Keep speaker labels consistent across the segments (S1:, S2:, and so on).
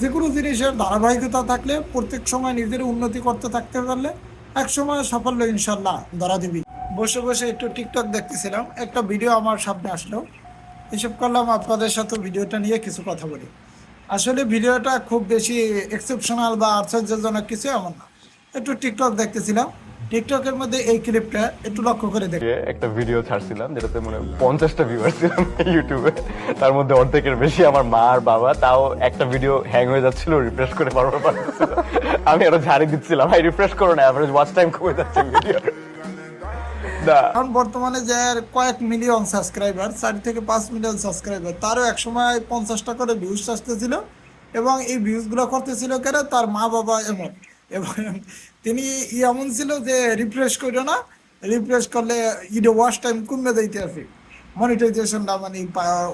S1: যে কোনো জিনিসের ধারাবাহিকতা থাকলে, প্রত্যেক সময় নিজের উন্নতি করতে থাকতে পারলে এক সময় সাফল্য ইনশাল্লাহ ধরা দিবি। বসে বসে একটু টিকটক দেখতেছিলাম, একটা ভিডিও আমার সামনে আসলো। এসব করলাম, আপনাদের সাথে ভিডিওটা নিয়ে কিছু কথা বলি। আসলে ভিডিওটা খুব বেশি এক্সেপশনাল বা আশ্চর্যজনক কিছু এমন না। একটু টিকটক দেখতেছিলাম টিকটকের মধ্যে এই ক্লিপটা একটু লক্ষ্য করে দেখ
S2: একটা ভিডিও ছাড়ছিলাম যেটাতে মনে হয় পঞ্চাশটা ভিউয়ার ছিলাম ইউটিউবে তার মধ্যে অর্ধেকের বেশি আমার মা আর বাবা তাও একটা ভিডিও হ্যাং হয়ে যাচ্ছিল রিফ্রেশ করে বারবার পাঠাচ্ছিল আমি আরও ঝাড়ি দিচ্ছিলাম ভাই রিফ্রেশ করো না অ্যাভারেজ ওয়াচ টাইম কমে যাচ্ছে ভিডিও
S1: এখন বর্তমানে যে কয়েক মিলিয়ন সাবস্ক্রাইবার চার থেকে পাঁচ মিলিয়ন সাবস্ক্রাইবার তারও এক সময় পঞ্চাশটা করে ভিউজ আসতেছিল। এবং এই ভিউজগুলো করতেছিল কেন? তার মা বাবা এমন। এবং তিনি ই এমন ছিল যে রিফ্রেশ করো না রিফ্রেশ করলে ইডে ওয়াশ টাইম কমে যাইতে আছে। মনিটাইজেশনটা মানে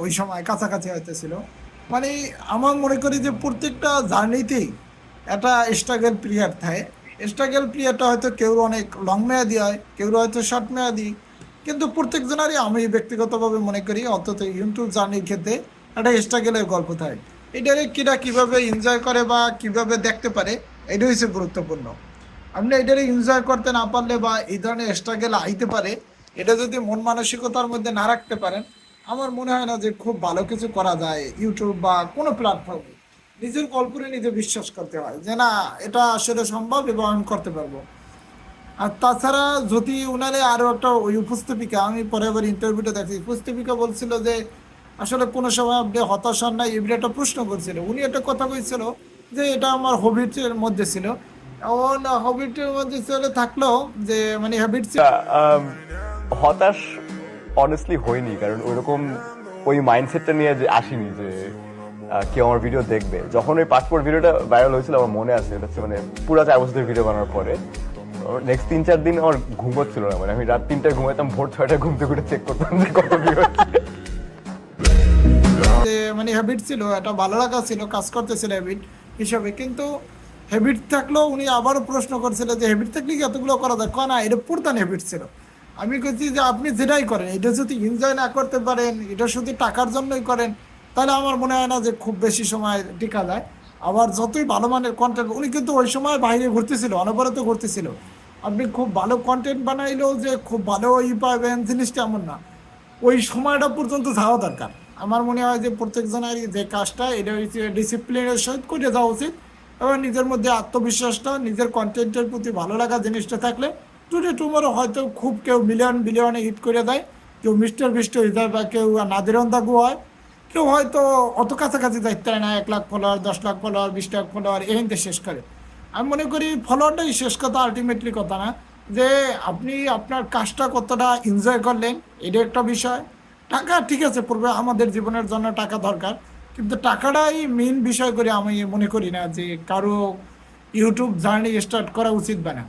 S1: ওই সময় কাছাকাছি হইতেছিল। মানে আমার মনে করি যে প্রত্যেকটা জার্নিতেই একটা স্ট্রাগল পিরিয়ড থাকে। স্ট্রাগল পিরিয়ডটা হয়তো কেউ অনেক লং মেয়াদি হয়, কেউ হয়তো শর্ট মেয়াদি। কিন্তু প্রত্যেকজনেরই আমি ব্যক্তিগতভাবে মনে করি অন্তত ইউটিউব জার্নির ক্ষেত্রে একটা স্ট্রাগলের গল্প থাকে। এটারে কিরা কীভাবে এনজয় করে বা কীভাবে দেখতে পারে এটা হচ্ছে গুরুত্বপূর্ণ। আপনি এটারে এনজয় করতে না পারলে বা এই ধরনের স্ট্রাগল আইতে পারে, এটা যদি মন মানসিকতার মধ্যে না রাখতে পারেন, আমার মনে হয় না যে খুব ভালো কিছু করা যায় ইউটিউব বা কোনো প্ল্যাটফর্মে নিজের কল্পনে নিজে বিশ্বাস করতে হয় যে না, এটা আসলে সম্ভব এবং আমি করতে পারব। আর তাছাড়া যদি উনারে আরও একটা ওই উপস্থাপিকা, আমি পরে আবার ইন্টারভিউটা দেখি উপস্থাপিকা বলছিল যে, আসলে কোনো সময় আপনি হতাশ হন না এগুলো একটা প্রশ্ন করছিল। উনি একটা কথা কইছিল যে এটা আমার হবিটের মধ্যে ছিল। এখন হবিটের মধ্যে ছিল থাকলেও যে মানে হ্যাবিট
S2: হতাশ অনেস্টলি হয়নি কারণ ওইরকম ওই মাইন্ডসেটটা নিয়ে যে আসিনি যে কেউ আমার ভিডিও দেখবে। যখন ওই পাসপোর্ট ভিডিওটা ভাইরাল হয়েছিল আমার মনে আছে এটা হচ্ছে মানে পুরো চার বছরের ভিডিও বানানোর পরে। নেক্সট তিন চার দিন আমার ঘুম হচ্ছিল না মানে আমি রাত তিনটায় ঘুমাইতাম ভোর ছয়টায় ঘুম থেকে উঠে চেক করতাম যে কত হচ্ছে।
S1: মানে হ্যাবিট ছিল একটা ভালো লাগা ছিল কাজ করতেছিল হ্যাবিট হিসাবে। কিন্তু হ্যাবিট থাকলেও উনি আবারও প্রশ্ন করছিলেন যে হ্যাবিট থাকলে কি এতগুলো করা যায়? না, এটা পুরতান হ্যাবিট ছিল। আমি বলছি যে, আপনি যেটাই করেন, এটা যদি এনজয় না করতে পারেন, এটা শুধু টাকার জন্যই করেন, তাহলে আমার মনে হয় না যে খুব বেশি সময় টিকা যায়। আবার যতই ভালো মানের কন্টেন্ট উনি কিন্তু ওই সময় বাইরে ঘুরতেছিল, অনবরত ঘুরতেছিল। আপনি খুব ভালো কন্টেন্ট বানাইলেও যে, খুব ভালো ই পাবেন, জিনিসটা এমন না। ওই সময়টা পর্যন্ত যাওয়া দরকার। আমার মনে হয় যে প্রত্যেকজনের যে কাজটা, এটা হচ্ছে ডিসিপ্লিনের সহিত করে যাওয়া উচিত এবং নিজের মধ্যে আত্মবিশ্বাসটা, নিজের কন্টেন্টের প্রতি ভালো লাগা জিনিসটা থাকলে টুডে টুমোরো হয়তো খুব কেউ মিলিয়ন বিলিয়নে হিট করে দেয়। কেউ মিস্টার বিষ্ট হয়ে যায় বা কেউ নাদিরন দাগু হয়। কেউ হয়তো অত কাছাকাছি যাইতে পারে না, এক লাখ ফলোয়ার দশ লাখ ফলোয়ার বিশ লাখ ফলোয়ার এখানতে শেষ করে। আমি মনে করি ফলোয়ারটাই শেষ কথা আলটিমেটলি কথা না। যে আপনি আপনার কাজটা কতটা এনজয় করলেন, এটা একটা বিষয়। টাকা ঠিক আছে, পূর্বে আমাদের জীবনের জন্য টাকা দরকার, কিন্তু টাকাটাই মেইন বিষয় করে আমি মনে করি না যে কারও ইউটিউব জার্নি স্টার্ট করা উচিত বা না।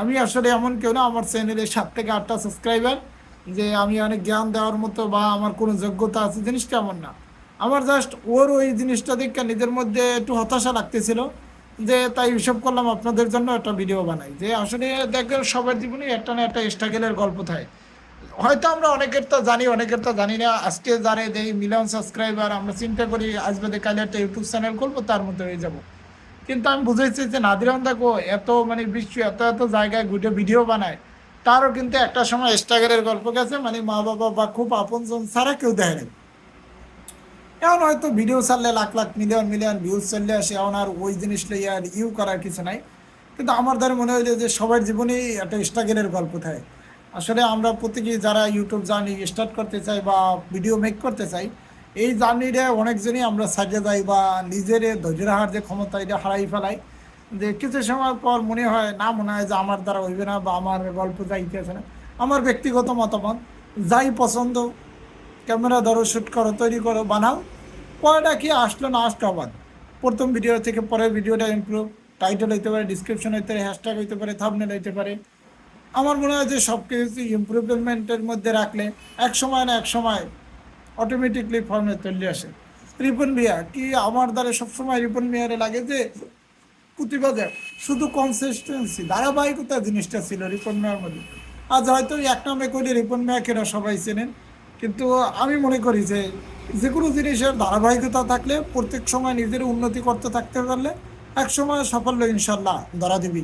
S1: আমি আসলে এমন কেউ না, আমার চ্যানেলে সাত থেকে আটটা সাবস্ক্রাইবার যে আমি অনেক জ্ঞান দেওয়ার মতো বা আমার কোনো যোগ্যতা আছে, জিনিসটা এমন না। আমার জাস্ট ওর ওই জিনিসটা দেখে নিজের মধ্যে একটু হতাশা লাগতেছিল, যে তাই হিসাব করলাম, আপনাদের জন্য একটা ভিডিও বানাই। যে আসলে দেখবেন সবার জীবনে একটা না একটা স্ট্রাগেলের গল্প থাকে। হয়তো আমরা অনেকের তো জানি, অনেকের তো জানি না। আজকে জানে এই মিলিয়ন সাবস্ক্রাইবার, আমরা চিন্তা করি আসবে কালে একটা ইউটিউব চ্যানেল করব তার মধ্যে হয়ে যাব। কিন্তু আমি বুঝেছি যে নাদিরান দেখো, এত মানে বিশ্ব, এত এত জায়গায় ঘুরে ভিডিও বানায়। তারও কিন্তু একটা সময় স্ট্রাগলের গল্প গেছে মানে মা বাবা বা খুব আপনজন ছাড়া কেউ দেয় নাই। এখন হয়তো ভিডিও ছাড়লে lakh lakh, million million views চললে আসে, এখন আর ওই জিনিস লইয়া আর ইউ করার কিছু নাই। কিন্তু আমার দ্বারা মনে হইলে যে সবার জীবনেই একটা স্ট্রাগলের গল্প থাকে। আসলে আমরা প্রত্যেকে যারা ইউটিউব জার্নি স্টার্ট করতে চাই বা ভিডিও মেক করতে চাই, এই জার্নিটা অনেকজনই আমরা সাজিয়ে যাই বা নিজের ধৈর্য রাখার যে ক্ষমতা, এটা হারাই ফেলাই। যে কিছু সময় পর মনে হয় না, মনে হয় যে আমার দ্বারা হইবে না বা আমার গল্প যাই যাইতেছে না, আমার ব্যক্তিগত মতামত, যাই পছন্দ ক্যামেরা ধরো শ্যুট করো, তৈরি করো, বানাও পরেটা কি আসলো না আসলো আবার। প্রথম ভিডিও থেকে পরের ভিডিওটা ইমপ্রুভ টাইটেল হইতে পারে ডিসক্রিপশন হইতে পারে হ্যাশট্যাগ হইতে পারে থামনেল হইতে পারে আমার মনে হয় যে সব কিছু ইমপ্রুভমেন্টের মধ্যে রাখলে এক সময় না এক সময় অটোমেটিকলি ফর্মে চলে আসে। রিপন মিয়া, কি আমার দ্বারা সবসময় রিপন মিয়ারে লাগে যে প্রতিবাদে? শুধু কনসিস্টেন্সি ধারাবাহিকতা জিনিসটা ছিল রিপন মিয়ার মধ্যে। আজ হয়তো এক নামে করে রিপন মিয়াকে সবাই চেনেন, কিন্তু আমি মনে করি যে যে কোনো জিনিসের ধারাবাহিকতা থাকলে প্রত্যেক সময় নিজের উন্নতি করতে থাকতে পারলে এক সময় সাফল্য ইনশাল্লাহ ধরা দিবি।